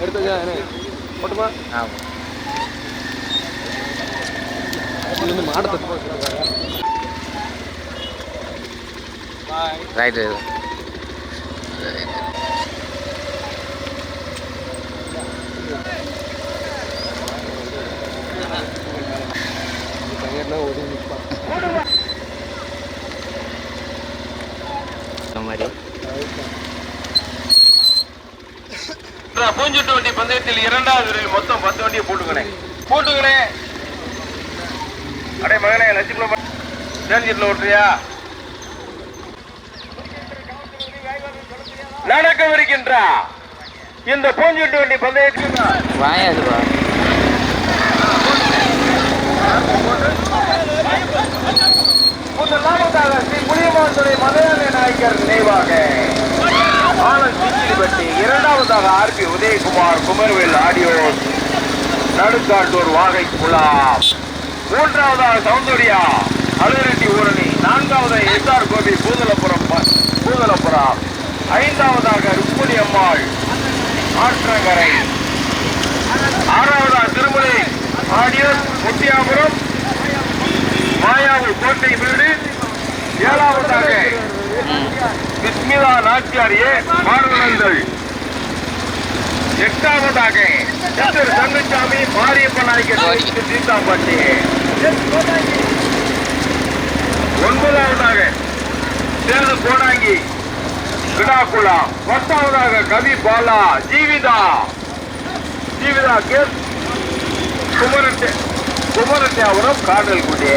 எடுத்துக்கா போட்டுமா ஆமாம் இது வந்து மாடத்தை ரைட்டு ஒதுங்கி நிற்பான் இந்த மாதிரி. பூஞ்சுட்டு வண்டி பந்தயத்தில் இரண்டாவது மொத்தம் பத்து வண்டியை போட்டுக்கணே. போட்டுக்கணே. அடே மகனே லட்சுமண சேஞ்சிட்ல ஓட்டுறியா? நடக்கவிருக்கின்றா இந்த பூஞ்சுட்டு வண்டி பந்தயத்தில் முதலாவதாக ஸ்ரீ புளியமான் துணை மலையாள நாயக்கர் நினைவாக. ஆனந்த் சிங்கிலிப்பட்டி இரண்டாவதாக ஆர்பி உதயகுமார் குமர்வேல் ஆடியோஸ் நடுக்காட்டூர் வாகை குலாம் மூன்றாவதாக சௌந்தர்யா அலுவரெட்டி ஊரணி நான்காவதாக எஸ்ஆர் கோபி பூதலபுரம் ப- பூதலபுரம் ஐந்தாவதாக ருக்மணி அம்மாள் ஆற்றங்கரை. ஆறாவதாக திருமலை ஆடியோஸ் முத்தியாபுரம் மாயாவு கோட்டை வீடு. ஏழாவதாக விஸ்மிதா நாச்சியார் ஏ மாறுவனங்கள் எட்டாவதாக சித்தர் தங்கச்சாமி மாரியப்ப நாயக்கர் சீதாம்பட்டி. ஒன்பதாவதாக சேது கோடாங்கி விடாக்குளா. பத்தாவதாக கவி பாலா ஜீவிதா. ஜீவிதா கேஸ் குமரன் குமரத்தியாபுரம் காடல்குடி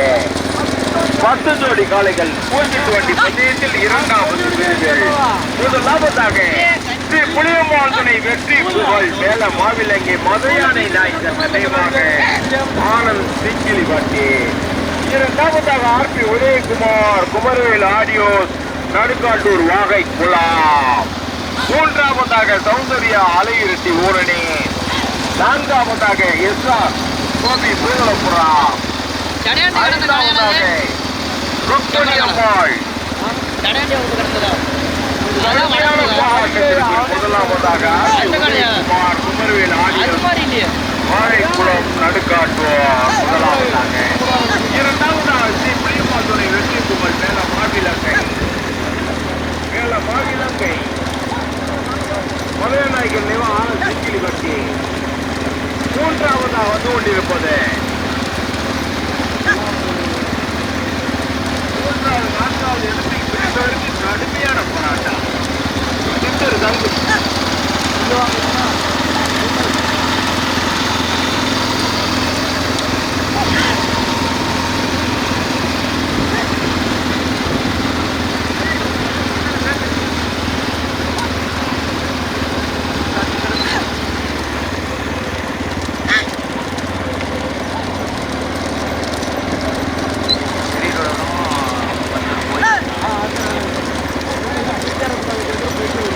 பத்து ஜோடி காளைகள் பூஜ்ஜிட்டு வண்டி பந்தயத்தில் இரண்டாவது முதலாவதாக ஸ்ரீ புளியம்மாள் துணை வெற்றி புகழ் மேல மாவிலங்கி மதையானை நாயகர் நிலையமாக ஆனந்த் சிங்கிலி வண்டி. இரண்டாவதாக ஆர்பி உதயகுமார் குமரவேல் ஆடியோஸ் நடுக்காட்டூர் வாகை குலாம் மூன்றாவதாக சௌந்தர்யா அலையிருட்டி ஊரணி. நான்காவதாக எஸ்ஆர் கோபி பூதலபுரா வாழைக்குளம் நடுக்காட்டுவோம் முதலாவதாக இரண்டாவதாக ஸ்ரீ வெற்றி குமல் மேல மாவிலங்கை. மேல மாவிலங்கை. மலையநாயகர் நிவா சிக்கிலி கட்டி. மூன்றாவதாக வந்து கொண்டிருப்பது மூன்றாவது நான்காவது இடத்துக்கு பிடிப்பதற்கு கடுமையான போராட்டம் சித்தர் தங்கு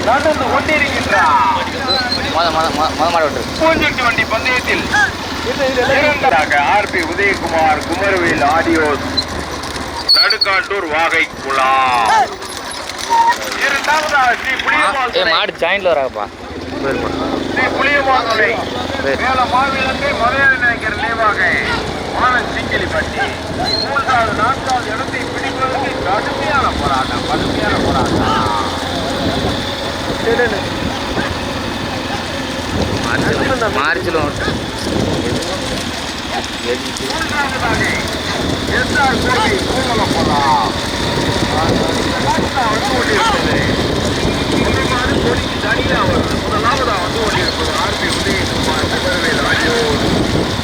நடந்து கொண்டிருக்கின்றார் மொத மொத மொத மொத மாடு விட்டு பூஞ்செட்டு வண்டி பந்தயத்தில் இரண்டாக ஆர்பி உதயகுமார் குமரவேல் ஆடியோஸ் நடுக்காட்டூர் வாகை குழா. இரண்டாவதாக ஸ்ரீ ஏ புளியமால் மாடு ஜாயின்ட்ல வராப்பா. ஸ்ரீ புளியமாதுரை சரி. மேல மாவிலங்கை மலையாள நாயக்கர் நினைவாக. ஆனந்த் சிங்கிலி பட்டி மூன்றாவது நான்காவது இடத்தை பிடிப்பதற்கு கடுமையான போராட்டம் கடுமையான போராட்டம். மார்ச்சிலும் மூன்றாவதாக எஸ்ஆர் கோவை பூமலப்படா வந்து கொண்டிருப்பது மாதிரி கொடிக்கு தனியாக முதலாவதாக வந்து கொண்டிருப்பது ஆர்பி உதயகுமார் குமரவேல் ஆகியோர்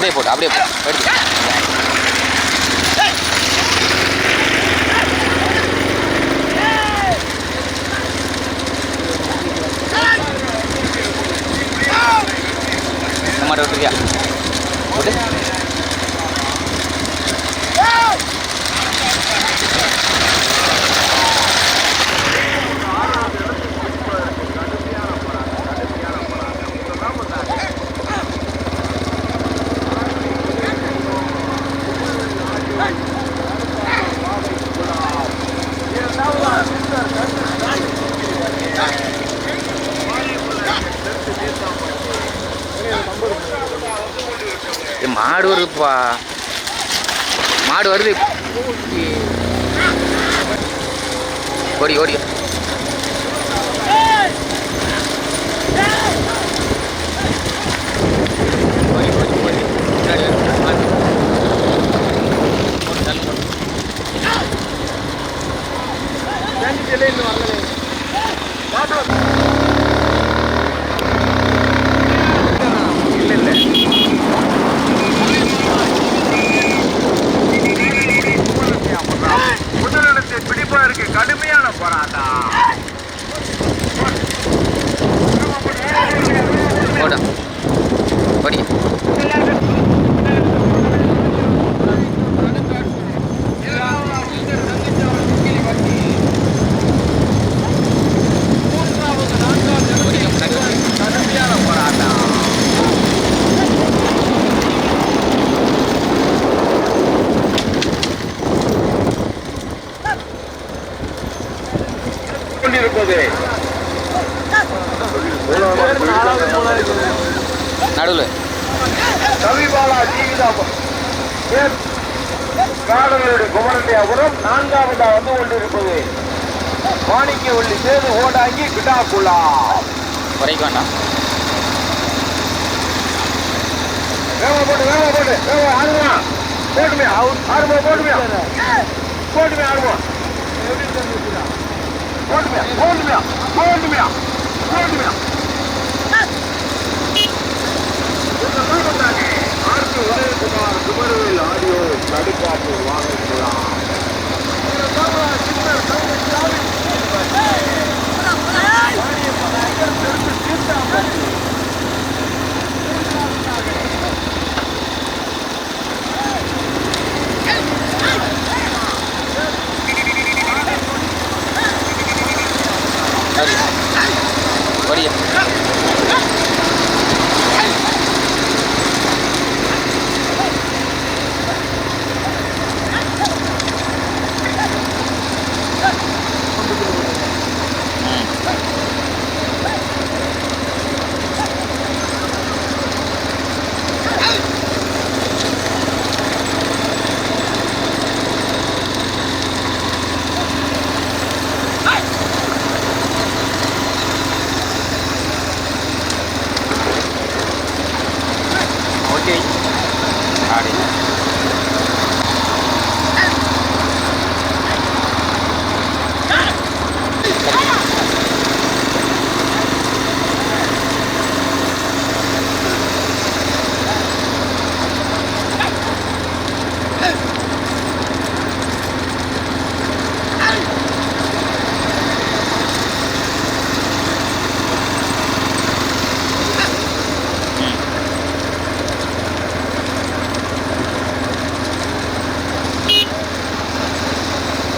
அப்படியே போட்டு அப்படியே போட்டு எடுத்து. விட்டுருக்கியா போட்டு மாடு வருதுப்பா. மாடு வருது. ஓடி ஓடி. ஓடி ஓடி ஓடி. తెలియదు వాళ్ళని கொண்டிருப்பது நடுவில். கவிபாலா ஜீவிதாபம் காடலுடைய குமரண்டியாபுரம் நான்காவதா வந்து கொண்டிருப்பது. மாணிக்கவள்ளி சேது ஓடாங்கி கிட்டாக்குள்ளா குறைக்க வேண்டாம். வேக போட்டு வேக போட்டு வேக ஆடுமா. போட்டுமே ஆடுமா போட்டுமே. போட்டுமே ஆடுமா. போட்டுமே போட்டுமே போட்டுமே போட்டுமே ஆர்க்கு உதயகுமார் குமரவேல் ஆடியோ நடுக்காப்பு வாங்கிக்கலாம் சரி ஓடிக்க ஓகே ஆடி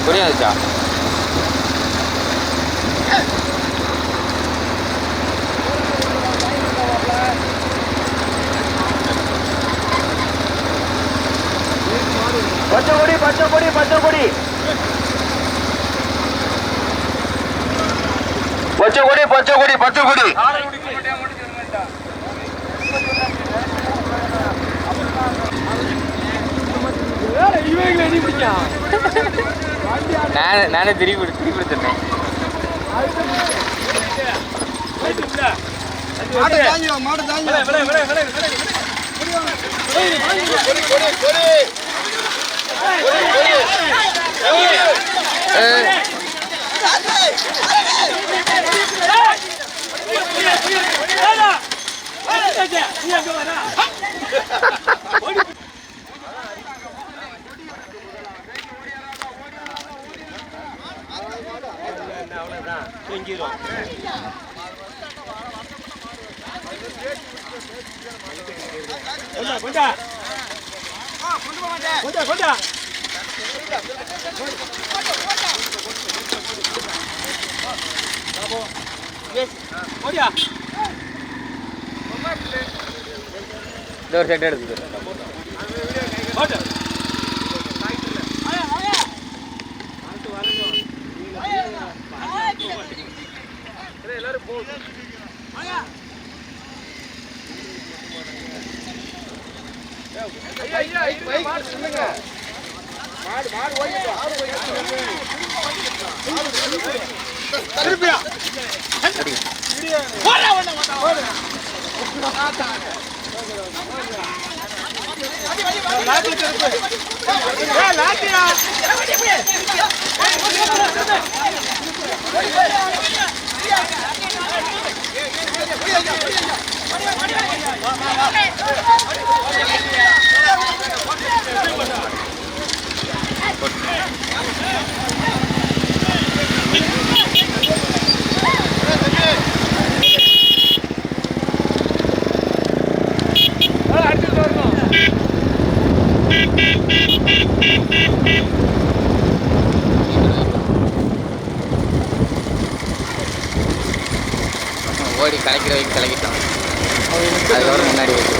புரியாதுச்சா பச்சை கொடி பச்சை கொடி பச்சை கொடி பச்சை கொடி பச்சை கொடி பச்சை கொடி நானே நானே திருப்பி கொடு- திருப்பி கொடுத்துருந்தேன் ஏய், இந்த ஒரு செட் எடுத்து ஓடி கலைக்கிற வைக்க கலக்கிட்டோம். அதுக்கப்புறம் முன்னாடி வச்சு.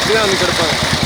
அப்படியே வந்து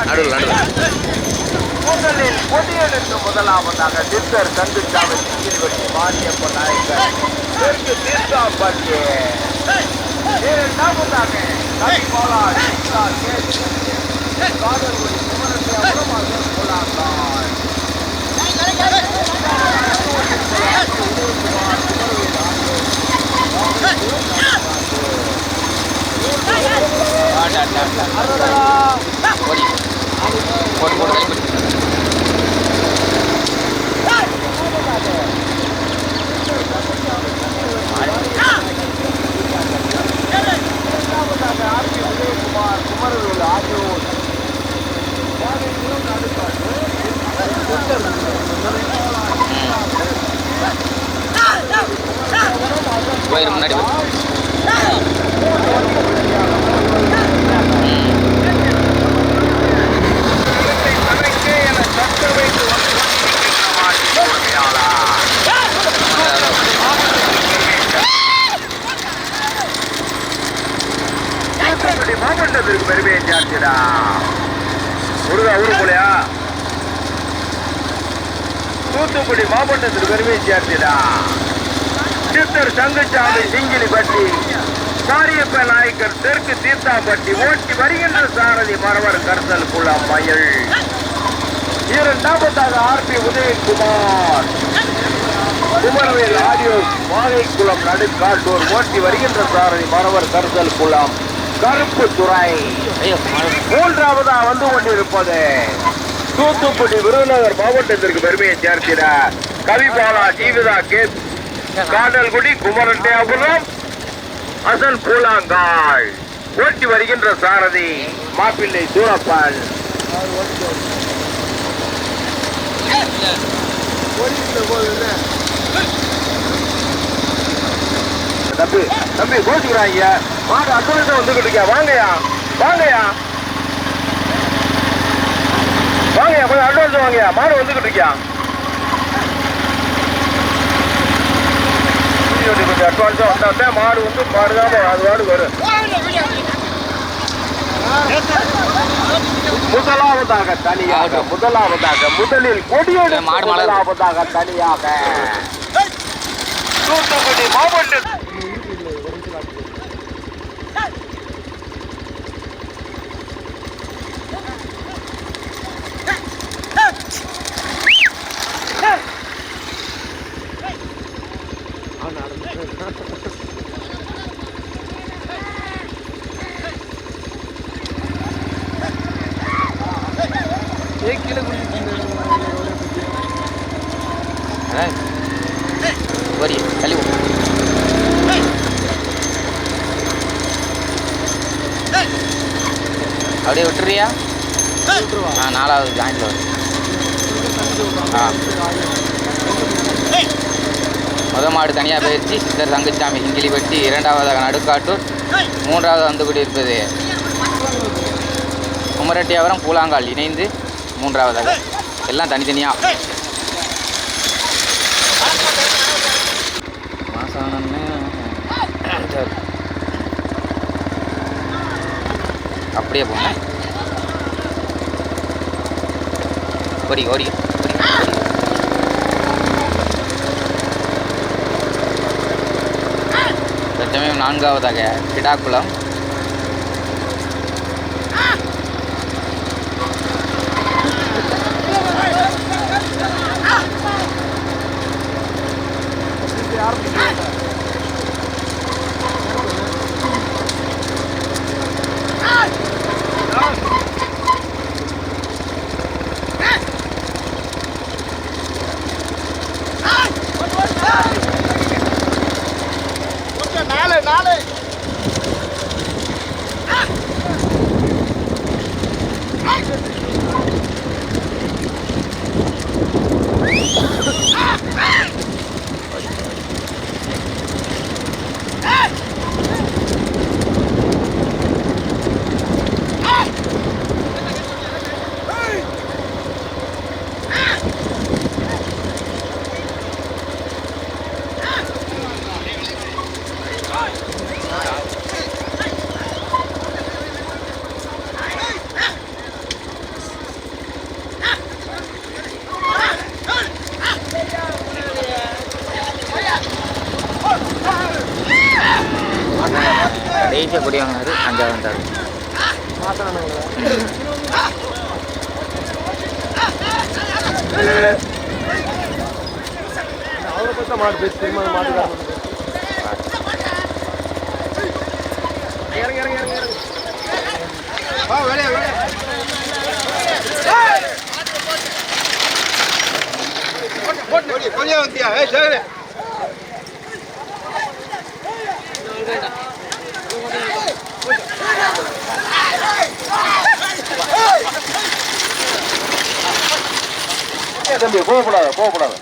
நடுவில் நடுவில். முதலில் பொடியனுக்கு முதலாவதாக சித்தர் சிங்கிரிவட்டி மாரியப்ப நாயக்கர் தெற்கு தீர்த்தாம்பட்டி இரண்டாவதாக கவிபாலா சீதா கேசி காதல்குடி போட்டு போட்டு ஆர்பி உதயகுமார் குமரவேல் ஆகியோர் போயிரு முன்னாடி மாவட்டத்திற்கு சித்தர் சங்குச்சாமி சிங்கிலிப்பட்டி காரியப்ப நாயக்கர் தெற்கு தீர்த்தாப்பட்டி ஓட்டி வருகின்ற சாரதி மரவர் கருத்தல் குழா மயில் இரண்டாவதாக ஆர்பி உதயகுமார். குமரவேல் ஆடியோ வாகைக்குளம் நடுக்காட்டூர் ஓட்டி வருகின்ற சாரதி மரவர் கருத்தல் குளம் கருப்பு துறை. மூன்றாவதா வந்து கொண்டிருப்பது. தூத்துக்குடி விருதுநகர் மாவட்டத்திற்கு பெருமையை சேர்க்கிறார் கவிபாலா ஜீவிதா கேஸ் காடல்குடி குமரட்டையாபுரம் அசன் கூலாங்காய் ஓட்டி வருகின்ற சாரதி மாப்பிள்ளை சூரப்பால் தம்பி தம்பி கோச்சுக்கிறாங்க மாடு அட்வான்ஸ் வந்துகிட்டு இருக்கியா வாங்கயா வாங்கயா வாங்கயா கொஞ்சம் அட்வான்ஸ் வாங்கயா மாடு வந்துகிட்டு இருக்கியா கொஞ்சம் அட்வான்ஸாக வந்தா மாடு வந்து மாடு தான் அது மாடு வரும் முதலாவதாக தனியாக முதலாவதாக முதலில் கொடியோடு. முதலாவதாக தனியாக தூத்துக்குடி மாவட்ட அதான் ஓடி தள்ளி விடு. அப்படியே? ஆ நாலாவது ஜாயின்ல வரும். ஆ. முத மாடு தனியாக பயிற்சி சித்தர் தங்கச்சாமி பட்டி இரண்டாவதாக நடுக்காட்டூர் மூன்றாவது வந்து கொண்டிருப்பது குமரட்டியாவரம் பூலாங்கால் இணைந்து மூன்றாவதாக. எல்லாம் தனித்தனியாக மாசானன்னு அப்படியே போனேன் ஓடி ஓடி. தற்சமயம் நான்காவதாக கிடாக்குளம். அவரை பற்றி மாடு பேசி திரும்ப மாட்டுக்காரன் இறங்க இறங்க இறங்க இறங்க வா வெளியே வெளியே கொஞ்சம் வந்தியா ஏ சேகரே தம்பி போகக்கூடாது போகக்கூடாது